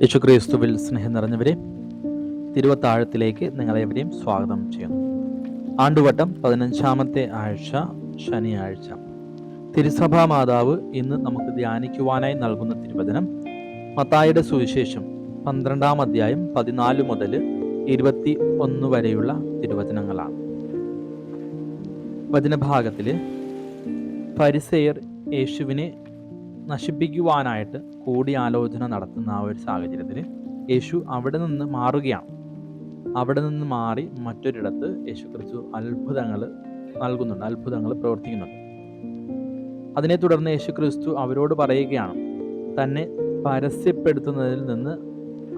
യേശുക്രിസ്തുവിൽ സ്നേഹം നിറഞ്ഞവരെ തിരുവത്താഴത്തിലേക്ക് നിങ്ങളെവരെയും സ്വാഗതം ചെയ്യുന്നു. ആണ്ടുവട്ടം പതിനഞ്ചാമത്തെ ആഴ്ച ശനിയാഴ്ച. തിരുസഭാ മാതാവ് ഇന്ന് നമുക്ക് ധ്യാനിക്കുവാനായി നൽകുന്ന തിരുവചനം മത്തായുടെ സുവിശേഷം പന്ത്രണ്ടാം അധ്യായം പതിനാല് മുതൽ ഇരുപത്തി ഒന്ന് വരെയുള്ള തിരുവചനങ്ങളാണ്. വചനഭാഗത്തിൽ പരിസയർ യേശുവിനെ നശിപ്പിക്കുവാനായിട്ട് കൂടിയാലോചന നടത്തുന്ന ആ ഒരു സാഹചര്യത്തിൽ യേശു അവിടെ നിന്ന് മാറുകയാണ്. അവിടെ നിന്ന് മാറി മറ്റൊരിടത്ത് യേശു ക്രിസ്തു അത്ഭുതങ്ങൾ നൽകുന്നുണ്ട് അത്ഭുതങ്ങൾ പ്രവർത്തിക്കുന്നുണ്ട്. അതിനെ തുടർന്ന് യേശു ക്രിസ്തു അവരോട് പറയുകയാണ് തന്നെ പരസ്യപ്പെടുത്തുന്നതിൽ നിന്ന്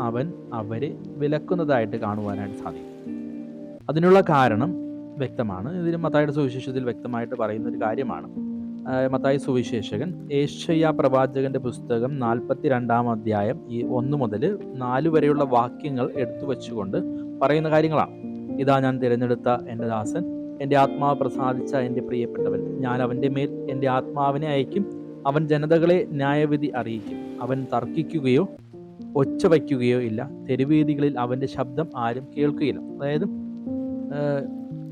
അവൻ അവരെ വിലക്കുന്നതായിട്ട് കാണുവാനായിട്ട് സാധിക്കും. അതിനുള്ള കാരണം വ്യക്തമാണ്. ഇതിന് മത്തായുടെ സുവിശേഷത്തിൽ വ്യക്തമായിട്ട് പറയുന്ന ഒരു കാര്യമാണ്. മത്തായി സുവിശേഷകൻ. ഏഷ്യ പ്രവാചകന്റെ പുസ്തകം നാൽപ്പത്തി രണ്ടാം അധ്യായം ഈ ഒന്ന് മുതൽ നാല് വരെയുള്ള വാക്യങ്ങൾ എടുത്തു വെച്ചുകൊണ്ട് പറയുന്ന കാര്യങ്ങളാണ്. ഇതാ ഞാൻ തിരഞ്ഞെടുത്ത എന്റെ ദാസൻ എന്റെ ആത്മാവ് പ്രസാദിച്ച എന്റെ പ്രിയപ്പെട്ടവൻ. ഞാൻ അവന്റെ മേൽ എന്റെ ആത്മാവിനെ അയക്കും അവൻ ജനതകളെ ന്യായവിധി അറിയിക്കും. അവൻ തർക്കിക്കുകയോ ഒച്ച വയ്ക്കുകയോ ഇല്ല. തെരുവീതികളിൽ അവന്റെ ശബ്ദം ആരും കേൾക്കുകയില്ല. അതായത്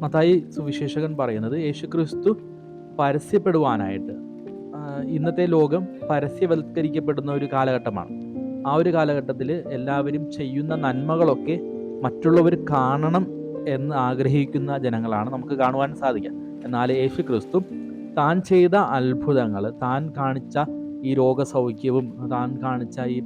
മത്തായി സുവിശേഷകൻ പറയുന്നത് യേശുക്രിസ്തു പരസ്യപ്പെടുവാനായിട്ട്. ഇന്നത്തെ ലോകം പരസ്യവൽക്കരിക്കപ്പെടുന്ന ഒരു കാലഘട്ടമാണ്. ആ ഒരു കാലഘട്ടത്തിൽ എല്ലാവരും ചെയ്യുന്ന നന്മകളൊക്കെ മറ്റുള്ളവർ കാണണം എന്ന് ആഗ്രഹിക്കുന്ന ജനങ്ങളാണ് നമുക്ക് കാണുവാൻ സാധിക്കുക. എന്നാൽ യേശു ക്രിസ്തു താൻ ചെയ്ത അത്ഭുതങ്ങൾ താൻ കാണിച്ച ഈ രോഗസൗഖ്യവും താൻ കാണിച്ച ഈ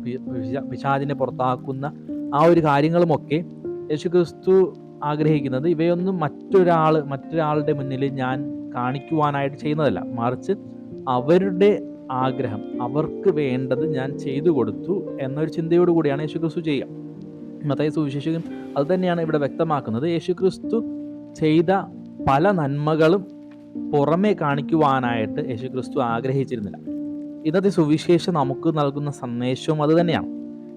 പിശാചിനെ പുറത്താക്കുന്ന ആ ഒരു കാര്യങ്ങളുമൊക്കെ യേശു ക്രിസ്തു ആഗ്രഹിക്കുന്നത് ഇവയൊന്നും മറ്റൊരാൾ മറ്റൊരാളുടെ മുന്നിൽ ഞാൻ കാണിക്കുവാനായിട്ട് ചെയ്യുന്നതല്ല. മറിച്ച് അവരുടെ ആഗ്രഹം അവർക്ക് വേണ്ടത് ഞാൻ ചെയ്തു കൊടുത്തു എന്നൊരു ചിന്തയോടു കൂടിയാണ് യേശു ക്രിസ്തു ചെയ്യുക. മത്തായി സുവിശേഷകൻ അത് തന്നെയാണ് ഇവിടെ വ്യക്തമാക്കുന്നത്. യേശു ക്രിസ്തു ചെയ്ത പല നന്മകളും പുറമേ കാണിക്കുവാനായിട്ട് യേശു ക്രിസ്തു ആഗ്രഹിച്ചിരുന്നില്ല. ഇന്നത്തെ സുവിശേഷം നമുക്ക് നൽകുന്ന സന്ദേശവും അത് തന്നെയാണ്.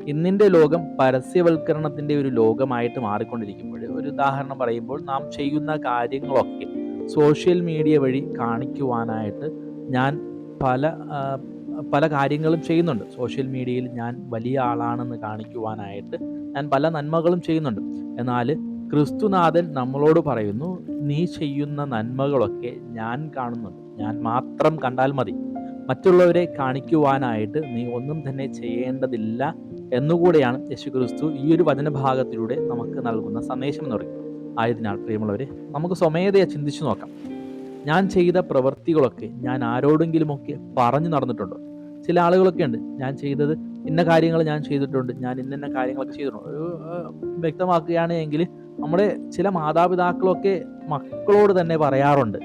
ഇന്നിന്റെ ലോകം പരസ്യവൽക്കരണത്തിന്റെ ഒരു ലോകമായിട്ട് മാറിക്കൊണ്ടിരിക്കുമ്പോൾ ഒരു ഉദാഹരണം പറയുമ്പോൾ നാം ചെയ്യുന്ന കാര്യങ്ങളൊക്കെ സോഷ്യൽ മീഡിയ വഴി കാണിക്കുവാനായിട്ട് ഞാൻ പല പല കാര്യങ്ങളും ചെയ്യുന്നുണ്ട്. സോഷ്യൽ മീഡിയയിൽ ഞാൻ വലിയ ആളാണെന്ന് കാണിക്കുവാനായിട്ട് ഞാൻ പല നന്മകളും ചെയ്യുന്നുണ്ട്. എന്നാൽ ക്രിസ്തുനാഥൻ നമ്മളോട് പറയുന്നു നീ ചെയ്യുന്ന നന്മകളൊക്കെ ഞാൻ കാണുന്നുണ്ട്. ഞാൻ മാത്രം കണ്ടാൽ മതി. മറ്റുള്ളവരെ കാണിക്കുവാനായിട്ട് നീ ഒന്നും തന്നെ ചെയ്യേണ്ടതില്ല എന്നുകൂടെയാണ് യേശു ക്രിസ്തു ഈ ഒരു വചനഭാഗത്തിലൂടെ നമുക്ക് നൽകുന്ന സന്ദേശം എന്ന് പറയുന്നത്. ആയതിനാൽ പ്രിയമുള്ളവരെ നമുക്ക് സ്വമേധയെ ചിന്തിച്ചു നോക്കാം. ഞാൻ ചെയ്ത പ്രവൃത്തികളൊക്കെ ഞാൻ ആരോടെങ്കിലുമൊക്കെ പറഞ്ഞു നടന്നിട്ടുണ്ടോ? ചില ആളുകളൊക്കെ ഉണ്ട് ഞാൻ ചെയ്തത് ഇന്ന കാര്യങ്ങൾ ഞാൻ ചെയ്തിട്ടുണ്ട് ഞാൻ ഇന്ന കാര്യങ്ങളൊക്കെ ചെയ്തിട്ടുണ്ട്. ഒരു വ്യക്തമാക്കുകയാണ് എങ്കിൽ നമ്മുടെ ചില മാതാപിതാക്കളൊക്കെ മക്കളോട് തന്നെ പറയാറുണ്ട്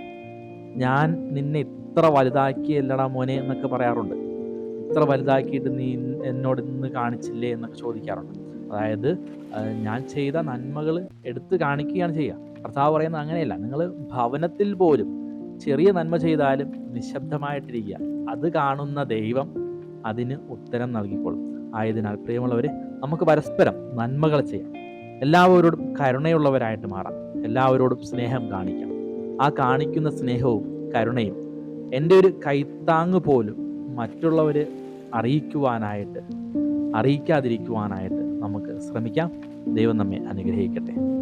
ഞാൻ നിന്നെ ഇത്ര വലുതാക്കിയല്ലടാ മോനെ എന്നൊക്കെ പറയാറുണ്ട്. ഇത്ര വലുതാക്കിയിട്ട് നീ എന്നോട് ഇന്ന് കാണിച്ചില്ലേ എന്നൊക്കെ ചോദിക്കാറുണ്ട്. അതായത് ഞാൻ ചെയ്ത നന്മകൾ എടുത്തു കാണിക്കുകയാണ് ചെയ്യുക. കർത്താവ് പറയുന്നത് അങ്ങനെയല്ല. നിങ്ങൾ ഭവനത്തിൽ പോലും ചെറിയ നന്മ ചെയ്താലും നിശബ്ദമായിട്ടിരിക്കുക. അത് കാണുന്ന ദൈവം അതിന് ഉത്തരം നൽകിക്കൊള്ളും. ആയതിനാൽ പ്രിയമുള്ളവരെ നമുക്ക് പരസ്പരം നന്മകൾ ചെയ്യാം. എല്ലാവരോടും കരുണയുള്ളവരായിട്ട് മാറാം. എല്ലാവരോടും സ്നേഹം കാണിക്കാം. ആ കാണിക്കുന്ന സ്നേഹവും കരുണയും എന്റെ ഒരു കൈത്താങ് പോലും മറ്റുള്ളവർ അറിയിക്കുവാനായിട്ട് അറിയിക്കാതിരിക്കുവാനായിട്ട് നമുക്ക് ശ്രമിക്കാം. ദൈവം നമ്മെ അനുഗ്രഹിക്കട്ടെ.